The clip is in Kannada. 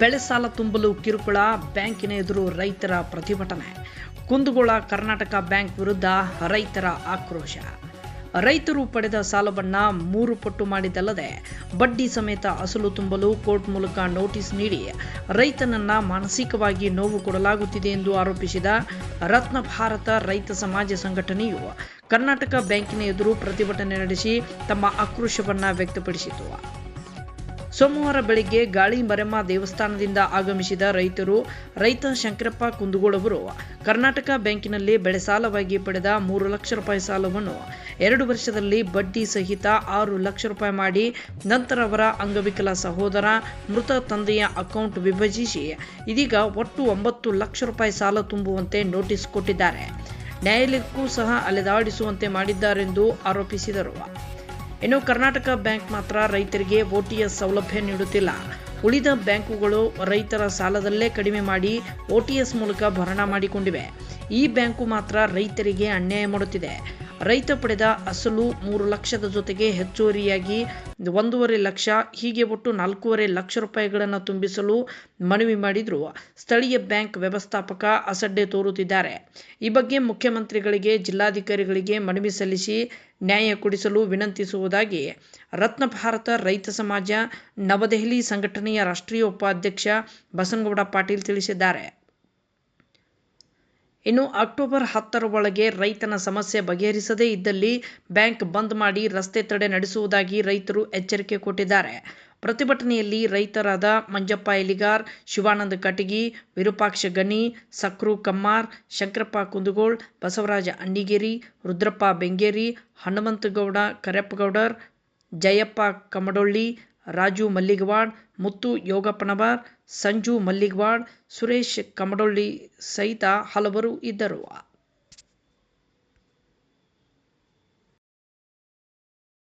ಬೆಳೆ ಸಾಲ ತುಂಬಲು ಕಿರುಕುಳ, ಬ್ಯಾಂಕಿನ ಎದುರು ರೈತರ ಪ್ರತಿಭಟನೆ. ಕುಂದಗೋಳ ಕರ್ನಾಟಕ ಬ್ಯಾಂಕ್ ವಿರುದ್ಧ ರೈತರ ಆಕ್ರೋಶ. ರೈತರು ಪಡೆದ ಸಾಲವನ್ನು ಮೂರು ಪಟ್ಟು ಮಾಡಿದ್ದಲ್ಲದೆ, ಬಡ್ಡಿ ಸಮೇತ ಅಸಲು ತುಂಬಲು ಕೋರ್ಟ್ ಮೂಲಕ ನೋಟಿಸ್ ನೀಡಿ ರೈತನನ್ನ ಮಾನಸಿಕವಾಗಿ ನೋವು ಕೊಡಲಾಗುತ್ತಿದೆ ಎಂದು ಆರೋಪಿಸಿದ ರತ್ನ ಭಾರತ ರೈತ ಸಮಾಜ ಸಂಘಟನೆಯು ಕರ್ನಾಟಕ ಬ್ಯಾಂಕಿನ ಎದುರು ಪ್ರತಿಭಟನೆ ನಡೆಸಿ ತಮ್ಮ ಆಕ್ರೋಶವನ್ನು ವ್ಯಕ್ತಪಡಿಸಿತು. ಸೋಮವಾರ ಬೆಳಿಗ್ಗೆ ಗಾಳಿ ಮರೆಮ್ಮ ದೇವಸ್ಥಾನದಿಂದ ಆಗಮಿಸಿದ ರೈತರು, ರೈತ ಶಂಕರಪ್ಪ ಕುಂದಗೋಳ್ ಅವರು ಕರ್ನಾಟಕ ಬ್ಯಾಂಕಿನಲ್ಲಿ ಬೆಳೆ ಸಾಲವಾಗಿ ಪಡೆದ ಮೂರು ಲಕ್ಷ ರೂಪಾಯಿ ಸಾಲವನ್ನು ಎರಡು ವರ್ಷದಲ್ಲಿ ಬಡ್ಡಿ ಸಹಿತ ಆರು ಲಕ್ಷ ರೂಪಾಯಿ ಮಾಡಿ ನಂತರ ಅವರ ಅಂಗವಿಕಲ ಸಹೋದರ, ಮೃತ ತಂದೆಯ ಅಕೌಂಟ್ ವಿಭಜಿಸಿ ಇದೀಗ ಒಟ್ಟು ಒಂಬತ್ತು ಲಕ್ಷ ರೂಪಾಯಿ ಸಾಲ ತುಂಬುವಂತೆ ನೋಟಿಸ್ ಕೊಟ್ಟಿದ್ದಾರೆ. ನ್ಯಾಯಾಲಯಕ್ಕೂ ಸಹ ಅಲೆದಾಡಿಸುವಂತೆ ಮಾಡಿದ್ದಾರೆಂದು ಆರೋಪಿಸಿದರು. ಇನ್ನು ಕರ್ನಾಟಕ ಬ್ಯಾಂಕ್ ಮಾತ್ರ ರೈತರಿಗೆ ಓಟಿಎಸ್ ಸೌಲಭ್ಯ ನೀಡುತ್ತಿಲ್ಲ. ಉಳಿದ ಬ್ಯಾಂಕುಗಳು ರೈತರ ಸಾಲದಲ್ಲೇ ಕಡಿಮೆ ಮಾಡಿ ಓಟಿಎಸ್ ಮೂಲಕ ಭರಣ ಮಾಡಿಕೊಂಡಿವೆ. ಈ ಬ್ಯಾಂಕು ಮಾತ್ರ ರೈತರಿಗೆ ಅನ್ಯಾಯ ಮಾಡುತ್ತಿದೆ. ರೈತ ಪಡೆದ ಅಸಲು ಮೂರು ಲಕ್ಷದ ಜೊತೆಗೆ ಹೆಚ್ಚುವರಿಯಾಗಿ ಒಂದೂವರೆ ಲಕ್ಷ, ಹೀಗೆ ಒಟ್ಟು ನಾಲ್ಕೂವರೆ ಲಕ್ಷ ರೂಪಾಯಿಗಳನ್ನು ತುಂಬಿಸಲು ಮನವಿ ಮಾಡಿದ್ರು ಸ್ಥಳೀಯ ಬ್ಯಾಂಕ್ ವ್ಯವಸ್ಥಾಪಕ ಅಸಡ್ಡೆ ತೋರುತ್ತಿದ್ದಾರೆ. ಈ ಬಗ್ಗೆ ಮುಖ್ಯಮಂತ್ರಿಗಳಿಗೆ, ಜಿಲ್ಲಾಧಿಕಾರಿಗಳಿಗೆ ಮನವಿ ಸಲ್ಲಿಸಿ ನ್ಯಾಯ ಕೊಡಿಸಲು ವಿನಂತಿಸುವುದಾಗಿ ರತ್ನ ಭಾರತ ರೈತ ಸಮಾಜ ನವದೆಹಲಿ ಸಂಘಟನೆಯ ರಾಷ್ಟ್ರೀಯ ಉಪಾಧ್ಯಕ್ಷ ಬಸನಗೌಡ ಪಾಟೀಲ್ ತಿಳಿಸಿದ್ದಾರೆ. ಇನ್ನು ಅಕ್ಟೋಬರ್ ಹತ್ತರ ಒಳಗೆ ರೈತನ ಸಮಸ್ಯೆ ಬಗೆಹರಿಸದೇ ಇದ್ದಲ್ಲಿ ಬ್ಯಾಂಕ್ ಬಂದ್ ಮಾಡಿ ರಸ್ತೆ ತಡೆ ನಡೆಸುವುದಾಗಿ ರೈತರು ಎಚ್ಚರಿಕೆ ಕೊಟ್ಟಿದ್ದಾರೆ. ಪ್ರತಿಭಟನೆಯಲ್ಲಿ ರೈತರಾದ ಮಂಜಪ್ಪ ಎಲಿಗಾರ್, ಶಿವಾನಂದ ಕಟಗಿ, ವಿರೂಪಾಕ್ಷ ಗಣಿ, ಸಕ್ರು ಕಮ್ಮಾರ್, ಶಂಕರಪ್ಪ ಕುಂದಗೋಳ್, ಬಸವರಾಜ ಅಣ್ಣಿಗೇರಿ, ರುದ್ರಪ್ಪ ಬೆಂಗೇರಿ, ಹನುಮಂತಗೌಡ, ಕರೆಪ್ಪಗೌಡರ್, ಜಯಪ್ಪ ಕಮಡೊಳ್ಳಿ ರಾಜು ಮಲ್ಲಿಗವಾಡ್ ಮುತ್ತು ಯೋಗಪ್ಪನವರ್ ಸಂಜು ಮಲ್ಲಿಗವಾಡ್ ಸುರೇಶ್ ಕಮಡೊಳ್ಳಿ ಸಹಿತ ಹಲವರು ಇದ್ದರು.